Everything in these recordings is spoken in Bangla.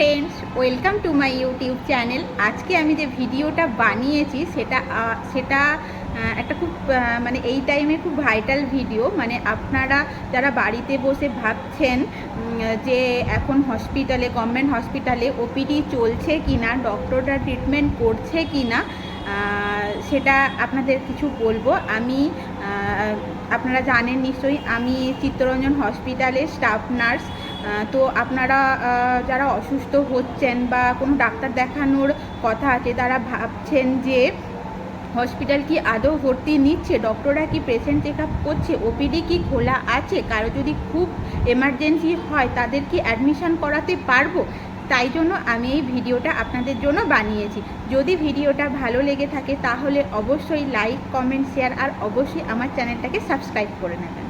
Friends welcome to my YouTube channel আজকে আমি যে ভিডিওটা বানিয়েছি, সেটা সেটা একটা খুব মানে এই টাইমে খুব ভাইটাল ভিডিও মানে আপনারা যারা বাড়িতে বসে ভাবছেন যে এখন হসপিটালে গভর্নমেন্ট হসপিটালে ওপিডি চলছে কি না ডক্টররা ট্রিটমেন্ট করছে কি না সেটা আপনাদের কিছু বলব। আমি আপনারা জানেন নিশ্চয়ই, আমি চিত্তরঞ্জন হসপিটালের স্টাফ নার্স তো আপনারা যারা অসুস্থ হচ্ছেন বা কোনো ডাক্তার দেখানোর কথা আছে, তারা ভাবছেন যে হসপিটাল কি আদৌ ভর্তি নিচ্ছে? ডক্টররা কি পেশেন্ট চেক আপ করছে ওপিডি কি খোলা আছে? কারও যদি খুব এমার্জেন্সি হয়, তাদের কি অ্যাডমিশন করাতে পারব? তাই জন্য আমি এই ভিডিওটা আপনাদের জন্য বানিয়েছি। যদি ভিডিওটা ভালো লেগে থাকে তাহলে অবশ্যই লাইক কমেন্ট শেয়ার আর অবশ্যই আমার চ্যানেলটাকে সাবস্ক্রাইব করে নেবেন।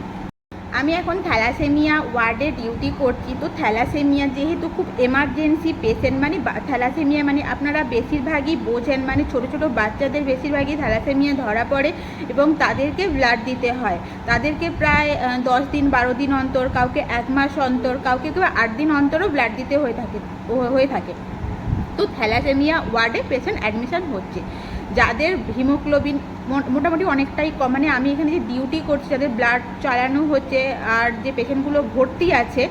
আমি এখন থ্যালাসেমিয়া ওয়ার্ডে ডিউটি করছি। তো থ্যালাসেমিয়া যেহেতু খুব এমার্জেন্সি পেশেন্ট মানে থ্যালাসেমিয়া মানে আপনারা বেশিরভাগই বোঝেন মানে ছোট ছোট বাচ্চাদের বেশিরভাগই থ্যালাসেমিয়া ধরা পড়ে এবং তাদেরকে ব্লাড দিতে হয়। তাদেরকে প্রায় দশ দিন, বারো দিন অন্তর, কাউকে এক মাস অন্তর, কাউকে কেউ আট দিন অন্তরও ব্লাড দিতে হয়ে থাকে হয়ে থাকে। থ্যালাসেমিয়া ওয়ার্ডে পেশেন্ট অ্যাডমিশন হচ্ছে। যাদের হিমোগ্লোবিন মোটামুটি অনেকটাই কম মানে আমি এখানে যে ডিউটি করছি, যাদের ব্লাড চালানো হচ্ছে আর যে পেশেন্টগুলো ভর্তি আছে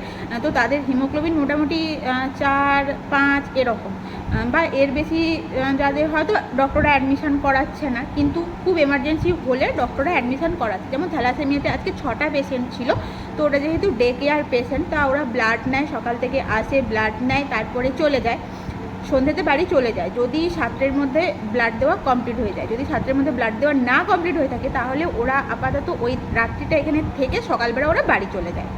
তো তাদের হিমোগ্লোবিন মোটামুটি চার, পাঁচ এরকম। বা এর বেশি যাদের হয়তো ডক্টররা অ্যাডমিশন করাচ্ছে না, কিন্তু খুব এমার্জেন্সি হলে ডক্টররা অ্যাডমিশন করাচ্ছে। যেমন থ্যালাসেমিয়াতে আজকে ছটা পেশেন্ট ছিল, তো ওটা যেহেতু ডে কেয়ার পেশেন্ট, তা ওরা ব্লাড নেয়, সকাল থেকে আসে, ব্লাড নেয়, তারপরে চলে যায়। সন্ধ্যেতে বাড়ি চলে যায়। যদি সাতটার মধ্যে ব্লাড দেওয়া কমপ্লিট হয়ে যায়। যদি সাতটার মধ্যে ব্লাড দেওয়া না কমপ্লিট হয়ে থাকে, তাহলে ওরা আপাতত ওই রাত্রিটা এখানে থেকে সকালবেলা ওরা বাড়ি চলে যায়।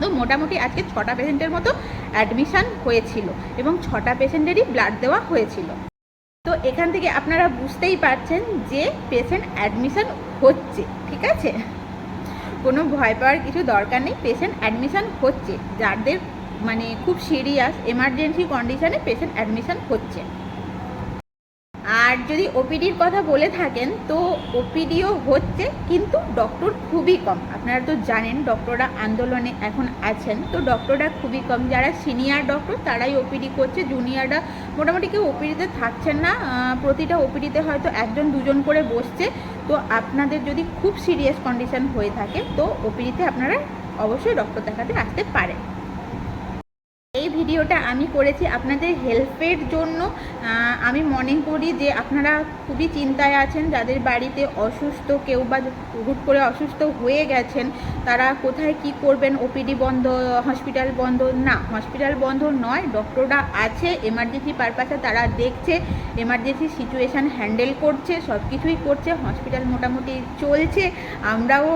তো মোটামুটি আজকে ছটা পেশেন্টের মতো অ্যাডমিশান হয়েছিল এবং ছটা পেশেন্টেরই ব্লাড দেওয়া হয়েছিল। তো এখান থেকে আপনারা বুঝতেই পারছেন যে পেশেন্ট অ্যাডমিশান হচ্ছে, ঠিক আছে? কোনো ভয় পাওয়ার কিছু দরকার নেই পেশেন্ট অ্যাডমিশান হচ্ছে। যাদের মানে খুব সিরিয়াস এমার্জেন্সি কন্ডিশনে পেশেন্ট অ্যাডমিশন হচ্ছে। আর যদি ওপিডির কথা বলে থাকেন, তো ওপিডিও হচ্ছে, কিন্তু ডক্টর খুবই কম। আপনারা তো জানেন ডক্টররা আন্দোলনে এখন আছেন। তো ডক্টররা খুবই কম। যারা সিনিয়র ডক্টর তারাই ওপিডি করছে। জুনিয়ররা মোটামুটি কেউ ওপিডিতে থাকছেন না। প্রতিটা ওপিডিতে হয়তো একজন, দুজন করে বসছে। তো আপনাদের যদি খুব সিরিয়াস কন্ডিশন হয়ে থাকে, তো ওপিডিতে আপনারা অবশ্যই ডক্টর দেখাতে আসতে পারেন। ভিডিওটা আমি করেছি আপনাদের হেল্পের জন্য। আমি মনে করি যে আপনারা খুবই চিন্তায় আছেন, যাদের বাড়িতে অসুস্থ কেউ বা হুট করে অসুস্থ হয়ে গেছেন, তারা কোথায় কি করবেন? ওপিডি বন্ধ হসপিটাল বন্ধ? না হসপিটাল বন্ধ নয় ডক্টররা আছে এমার্জেন্সি পারপাসে তারা দেখছে এমার্জেন্সি সিচুয়েশান হ্যান্ডেল করছে সব কিছুই করছে হসপিটাল মোটামুটি চলছে। আমরাও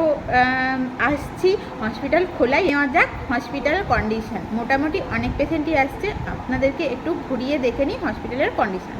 আসছি হসপিটাল খোলাই নেওয়া যাক হসপিটাল কন্ডিশন মোটামুটি অনেক পেশেন্টই আসছে আপনাদেরকে একটু ঘুরিয়ে দেখে নিই হসপিটালের কন্ডিশন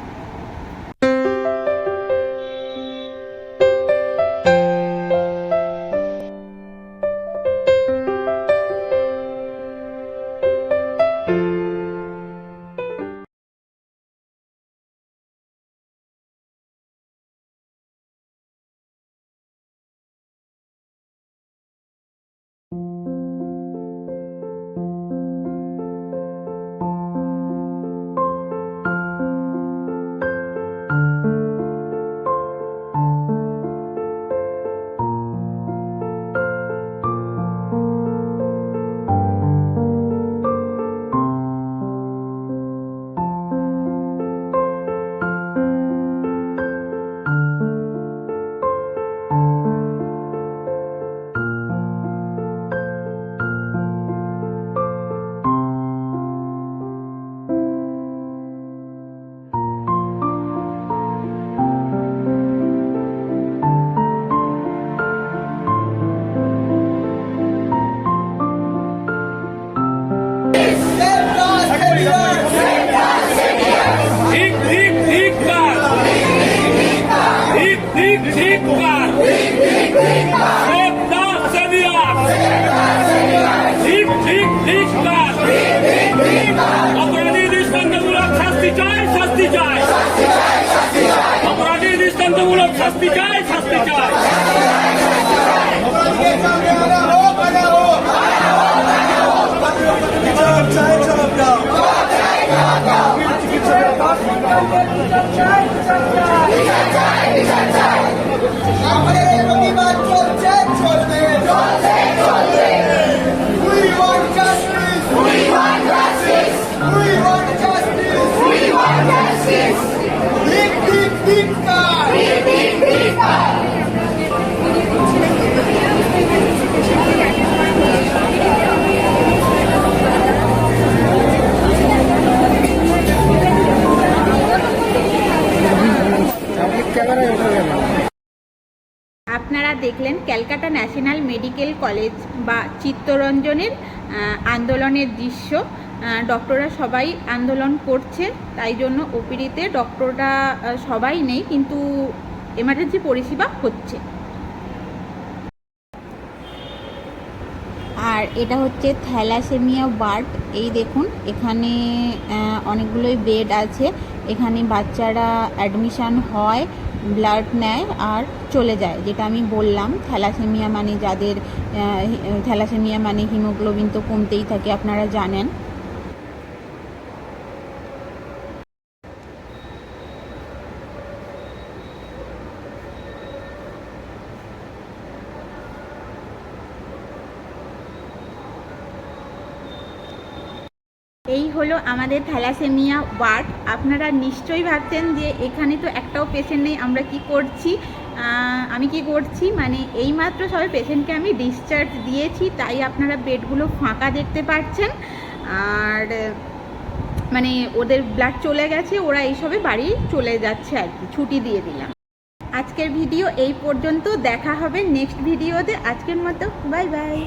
ঠিক ঠিক কার সর্দার সেনিয়ার ঠিক ঠিক ঠিক কার অপরাধী দৃষ্টান্তমূলক শাস্তি চাই শাস্তি চাই অপরাধী দৃষ্টান্তমূলক শাস্তি চাই চাই Design, design. আপনারা দেখলেন ক্যালকাটা ন্যাশনাল মেডিকেল কলেজ বা চিত্তরঞ্জনের আন্দোলনের দৃশ্য। ডক্টররা সবাই আন্দোলন করছে, তাই জন্য ওপিডিতে ডক্টররা সবাই নেই, কিন্তু এমার্জেন্সি পরিষেবা হচ্ছে। আর এটা হচ্ছে থ্যালাসেমিয়া ওয়ার্ড এই দেখুন, এখানে অনেকগুলোই বেড আছে, এখানে বাচ্চারা অ্যাডমিশান হয় ব্লাড নেয় আর চলে যায়, যেটা আমি বললাম, থ্যালাসেমিয়া মানে যাদের থ্যালাসেমিয়া মানে হিমোগ্লোবিন তো কমতেই থাকে, আপনারা জানেন। এই হলো আমাদের থ্যালাসেমিয়া ওয়ার্ড। আপনারা নিশ্চয়ই ভাবছেন যে এখানে তো একটাও পেশেন্ট নেই, আমরা কি করছি? আমি কি করছি? মানে এইমাত্র সবাই পেশেন্টকে আমি ডিসচার্জ দিয়েছি, তাই আপনারা বেডগুলো ফাঁকা দেখতে পাচ্ছেন। আর মানে ওদের ব্লাড চলে গেছে, ওরা এইসবে বাড়ি চলে যাচ্ছে আর কি, ছুটি দিয়ে দিলাম। আজকের ভিডিও এই পর্যন্ত, দেখা হবে নেক্সট ভিডিওতে আজকের মতো বাই বাই